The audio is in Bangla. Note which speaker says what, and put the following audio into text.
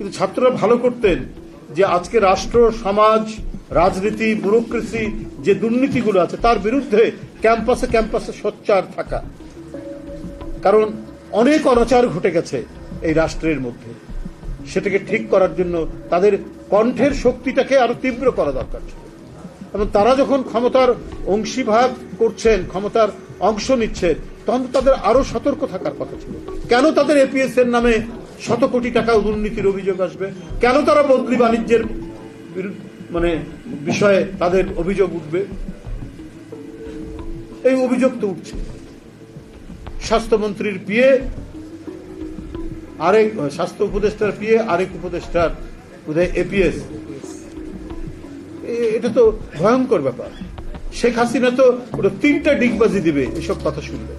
Speaker 1: কিন্তু ছাত্ররা ভালো করতেন যে আজকে রাষ্ট্র, সমাজ, রাজনীতি, ব্যুরোক্রেসি যে দুর্নীতিগুলো আছে, তার বিরুদ্ধে ক্যাম্পাসে ক্যাম্পাসে সোচ্চার থাকা। কারণ অনেক অনাচার ঘটে গেছে এই রাষ্ট্রের মধ্যে। সেটাকে ঠিক করার জন্য তাদের কণ্ঠের শক্তিটাকে আরও তীব্র করা দরকার ছিল। এবং তারা যখন ক্ষমতার অংশীভাগ করছেন, ক্ষমতার অংশ নিচ্ছেন, তখন তাদের আরও সতর্ক থাকার কথা ছিল। কেন তাদের এপিএস এর নামে শত কোটি টাকা দুর্নীতির অভিযোগ আসবে। কেন তারা বদলি বাণিজ্যের মানে বিষয়ে তাদের অভিযোগ উঠবে? এই অভিযোগ তো উঠছে। স্বাস্থ্যমন্ত্রীর পিয়ে আরেক, স্বাস্থ্য উপদেষ্টার পিয়ে আরেক উপদেষ্টার বোধহয় এপিএস। এটা তো ভয়ঙ্কর ব্যাপার। শেখ হাসিনা তো ওটা তিনটা ডিগবাজি দিবে, এসব কথা শুনবে